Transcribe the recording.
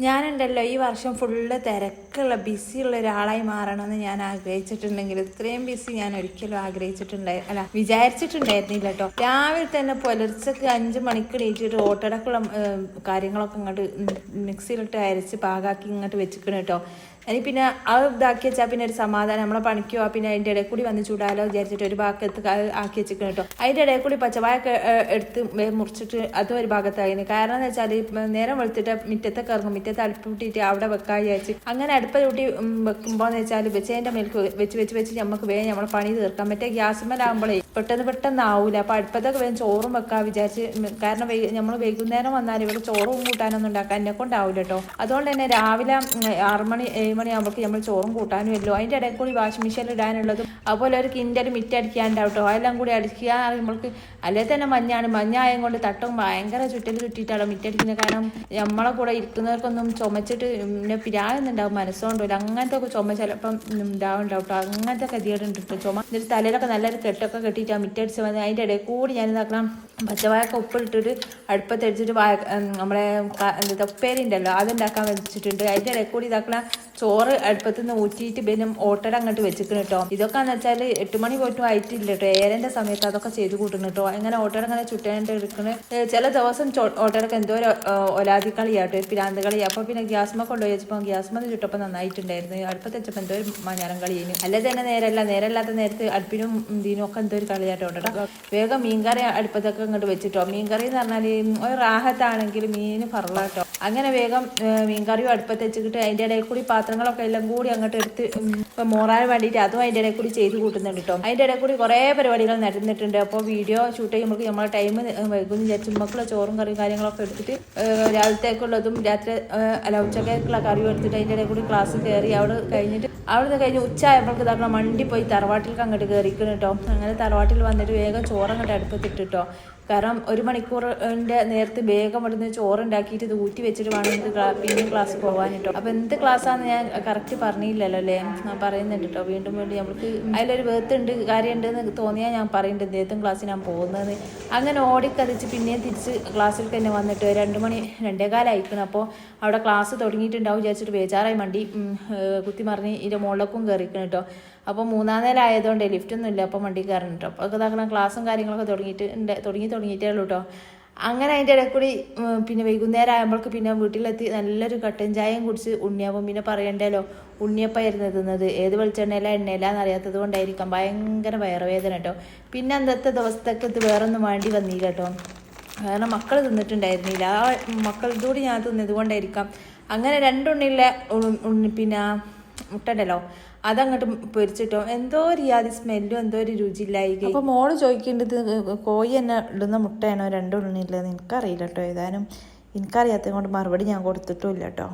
ഞാനുണ്ടല്ലോ ഈ വർഷം ഫുള്ള് തിരക്കുള്ള ബിസിയുള്ള ഒരാളായി മാറണമെന്ന് ഞാൻ ആഗ്രഹിച്ചിട്ടുണ്ടെങ്കിൽ ഇത്രയും ബിസി ഞാൻ ഒരിക്കലും ആഗ്രഹിച്ചിട്ടുണ്ടായി അല്ല വിചാരിച്ചിട്ടുണ്ടായിരുന്നില്ല കേട്ടോ രാവിലെ തന്നെ പുലർച്ചക്ക് അഞ്ച് മണിക്ക് എണീറ്റിട്ട് ഓട്ടടക്കുള്ള കാര്യങ്ങളൊക്കെ ഇങ്ങോട്ട് മിക്സിയിലിട്ട് അരച്ച് പാകാക്കി ഇങ്ങോട്ട് വെച്ചിക്കണം കേട്ടോ ഇനി പിന്നെ അത് ഇതാക്കി വെച്ചാൽ പിന്നെ ഒരു സമാധാനം. നമ്മളെ പണിക്കോ പിന്നെ അതിന്റെ ഇടയിൽ കൂടി വന്ന് ചൂടാലോ വിചാരിച്ചിട്ട് ഒരു ഭാഗത്ത് ആക്കി വെച്ചിരിക്കണം കേട്ടോ. അതിന്റെ ഇടയിൽ കൂടി പച്ചവായൊക്കെ എടുത്ത് മുറിച്ചിട്ട് അതും ഒരു ഭാഗത്തായിരുന്നു കാരണം എന്ന് വെച്ചാൽ നേരം വെളുത്തിട്ട് മുറ്റത്തൊക്കെ ഇറങ്ങും. മുറ്റത്ത് അടുപ്പ് കൂട്ടിയിട്ട് അവിടെ വെക്കാൻ വിചാരിച്ച്. അങ്ങനെ അടുപ്പ് കൂട്ടി വെക്കുമ്പോൾ എന്ന് വെച്ചാൽ വെച്ചതിന്റെ മേൽക്ക് വെച്ച് വെച്ച് വെച്ച് നമുക്ക് വേഗം നമ്മളെ പണി തീർക്കാൻ മറ്റേ ഗ്യാസുമ്മലാകുമ്പോഴേ പെട്ടെന്ന് പെട്ടെന്ന് ആവൂല. അപ്പോൾ അടുപ്പത്തൊക്കെ വേഗം ചോറും വെക്കാൻ വിചാരിച്ച് കാരണം നമ്മൾ വൈകുന്നേരം വന്നാൽ ഇവിടെ ചോറും കൂട്ടാനൊന്നും ഉണ്ടാക്കാൻ എന്നെ കൊണ്ടാവില്ല കേട്ടോ. അതുകൊണ്ട് തന്നെ രാവിലെ ആറുമണി മണി ഏഴ് മണിയാകുമ്പോൾ നമ്മൾ ചോറും കൂട്ടാനും ഇല്ലോ അതിന്റെ ഇടയിൽ കൂടി വാഷിംഗ് മെഷീനിൽ ഇടാനുള്ളതും അതുപോലെ ഒരു കിൻഡൽ മിറ്റ് അടിക്കാനുണ്ടാവും കേട്ടോ അതെല്ലാം കൂടി അടിക്കുക നമ്മൾക്ക് അല്ലേ തന്നെ മഞ്ഞാണ്. മഞ്ഞായം കൊണ്ട് തട്ടും ഭയങ്കര ചുറ്റൽ ചുറ്റിയിട്ടാണ് മിറ്റടിക്കുന്നത് കാരണം നമ്മളെ കൂടെ ഇരിക്കുന്നവർക്കൊന്നും ചുമച്ചിട്ട് പിന്നെ പിരാകുന്നുണ്ടാവും മനസ്സുകൊണ്ടില്ല അങ്ങനത്തെ ഒക്കെ ചുമ ചിലപ്പം ഉണ്ടാവുണ്ടാവും കേട്ടോ അങ്ങനത്തെ ഗതികേടുണ്ട് ചുമ എന്നിട്ട് തലയിലൊക്കെ നല്ലൊരു കെട്ടൊക്കെ കെട്ടിയിട്ട് ആ മിറ്റടിച്ച് വന്ന് അതിന്റെ ഇടയിൽ കൂടി ഞാൻ ഇതാക്കണം പച്ചവായൊക്കെ ഉപ്പിട്ടിട്ട് അടുപ്പത്തടിച്ചിട്ട് വായ നമ്മളെ എന്താ ഉപ്പേരി ഉണ്ടല്ലോ അതുണ്ടാക്കാൻ വെച്ചിട്ടുണ്ട്. അതിന്റെ ഇടയിൽ കൂടി ഇതാക്കണം ചോറ് അടുപ്പത്ത് നിന്ന് ഊറ്റിയിട്ട് പിന്നെ ഓട്ടട അങ്ങോട്ട് വെച്ചിരിക്കണം കേട്ടോ ഇതൊക്കെ എന്ന് വെച്ചാൽ എട്ട് മണി പോയിട്ടും ആയിട്ടില്ല കേട്ടോ ഏഴന്റെ സമയത്ത് അതൊക്കെ ചെയ്ത് കൂട്ടുന്നു കേട്ടോ അങ്ങനെ ഓട്ടട അങ്ങനെ ചുറ്റാനായിട്ട് എടുക്കണേ. ചില ദിവസം ഓട്ടറൊക്കെ എന്തോ ഒരു ഒലാതി കളിയാട്ടോ ഒരു കളി അപ്പോൾ പിന്നെ ഗ്യാസ്മ കൊണ്ടുപോയി വെച്ചപ്പോൾ ഗ്യാസ്മ ചുട്ടപ്പോൾ നന്നായിട്ടുണ്ടായിരുന്നു. അടുപ്പത്ത് വെച്ചപ്പോൾ എന്തോ ഒരു മഞ്ഞാരം കളി അല്ലെ തന്നെ നേരല്ല. നേരല്ലാത്ത നേരത്ത് അടുപ്പിനും ഇതിനും ഒക്കെ എന്തോ ഒരു കളിയാട്ടോ ഓട്ടട. വേഗം മീൻകറി അടുപ്പത്തൊക്കെ ഇങ്ങോട്ട് വെച്ചിട്ടോ. മീൻകറി എന്ന് പറഞ്ഞാൽ ഒരു റാഹത്താണെങ്കിൽ മീൻ ഫറലാട്ടോ അങ്ങനെ വേഗം മീൻകറിയും അടുപ്പത്ത് വെച്ചിട്ട് അതിന്റെ ഇടയിൽ കൂടി പാത്രങ്ങളൊക്കെ എല്ലാം കൂടി അങ്ങോട്ട് എടുത്ത് ഇപ്പം മോറാൻ വേണ്ടിയിട്ട് അതും അതിന്റെ ഇടയിൽ കൂടി ചെയ്ത് കൂട്ടുന്നുണ്ട് കേട്ടോ അതിന്റെ ഇടയിൽ കൂടി കുറേ പരിപാടികൾ നടന്നിട്ടുണ്ട്. അപ്പോൾ വീഡിയോ ഷൂട്ട് ചെയ്യുമ്പോൾ നമ്മളെ ടൈം വൈകുന്നു വിചാരിച്ചു മക്കളെ ചോറും കറിയും കാര്യങ്ങളൊക്കെ എടുത്തിട്ട് രാവിലത്തേക്കുള്ളതും രാത്രി അല്ല ഉച്ചക്കേക്കുള്ള കറിയും എടുത്തിട്ട് അതിന്റെ ഇടയിൽ കൂടി ക്ലാസ് കയറി അവിടെ കഴിഞ്ഞിട്ട് അവിടുന്ന് കഴിഞ്ഞ് ഉച്ച ആയപ്പോഴേക്ക് ഇതാക്കണം മണ്ടി പോയി തറവാട്ടിലേക്ക് അങ്ങോട്ട് കയറിക്കണം കേട്ടോ അങ്ങനെ തറവാട്ടിൽ വന്നിട്ട് വേഗം ചോറങ്ങോട്ട് അടുപ്പത്തിട്ടിട്ടോ കാരണം ഒരു മണിക്കൂറിന്റെ നേരത്തെ വേഗം ഇവിടുന്ന് ചോറുണ്ടാക്കിയിട്ട് ഇത് ഊറ്റി വെച്ചിട്ട് വേണം പിന്നെയും ക്ലാസ് പോകാൻ കേട്ടോ അപ്പോൾ എന്ത് ക്ലാസ്സാന്ന് ഞാൻ കറക്റ്റ് പറഞ്ഞില്ലല്ലോ അല്ലേ? ഞാൻ പറയുന്നുണ്ട് കേട്ടോ വീണ്ടും വീണ്ടും നമുക്ക് അതിലൊരു വേർത്തുണ്ട് കാര്യമുണ്ട് എന്ന് തോന്നിയാൽ ഞാൻ പറയുന്നുണ്ട് ഇദ്ദേഹത്തും ക്ലാസ്സിൽ ഞാൻ പോകുന്നത് അങ്ങനെ ഓടിക്കതിച്ച് പിന്നെയും തിരിച്ച് ക്ലാസ്സിൽ തന്നെ വന്നിട്ട് രണ്ട് മണി രണ്ടേകാലയക്കണം അപ്പോൾ അവിടെ ക്ലാസ് തുടങ്ങിയിട്ടുണ്ടാവും വിചാരിച്ചിട്ട് ബേജാറായി മണ്ടി കുത്തി മറിഞ്ഞ് ഇതിന്റെ മുകളിലേക്കും കയറിക്കണം കേട്ടോ അപ്പോൾ മൂന്നാം നില ആയതുകൊണ്ട് ലിഫ്റ്റൊന്നും ഇല്ല. അപ്പോൾ വണ്ടി കയറണം കേട്ടോ അപ്പോൾ ഇതാക്കണം ക്ലാസ്സും കാര്യങ്ങളൊക്കെ തുടങ്ങിയിട്ട് തുടങ്ങി തുടങ്ങിയിട്ടേ ഉള്ളൂ കേട്ടോ അങ്ങനെ അതിന്റെ ഇടയിൽ കൂടി പിന്നെ വൈകുന്നേരം ആകുമ്പോൾക്ക് പിന്നെ വീട്ടിലെത്തി നല്ലൊരു കട്ടൻ ചായയും കുടിച്ച് ഉണ്ണിയപ്പം പിന്നെ പറയണ്ടല്ലോ ഉണ്ണിയപ്പായിരുന്നു തിന്നത്. ഏത് വെളിച്ചെണ്ണയില എണ്ണയിലാന്ന് എന്നറിയാത്തത് കൊണ്ടായിരിക്കാം. ഭയങ്കര വയറുവേദന കേട്ടോ. പിന്നെ അന്നത്തെ ദിവസത്തേക്ക് ഇത് വേറൊന്നും വേണ്ടി വന്നില്ല കേട്ടോ കാരണം മക്കൾ തിന്നിട്ടുണ്ടായിരുന്നില്ല. ആ മക്കളുടെ കൂടി ഞാൻ തിന്നത് കൊണ്ടായിരിക്കാം. അങ്ങനെ രണ്ടുണ്ണിയിലെ പിന്നെ മുട്ട ഉണ്ടല്ലോ അതങ്ങോട്ട് പൊരിച്ചിട്ടോ? എന്തോ ഒരു യാതി സ്മെല്ലും എന്തോ ഒരു രുചിയില്ലായി അപ്പൊ മോൾ ചോദിക്കേണ്ടത് കോഴി തന്നെ ഇടുന്ന മുട്ടയാണോ? രണ്ടും രണ്ടുണ്ണിയുള്ളത് എനിക്കറിയില്ല കേട്ടോ ഏതായാലും എനിക്കറിയാത്തത് കൊണ്ട് മറുപടി ഞാൻ കൊടുത്തിട്ടുമില്ല കേട്ടോ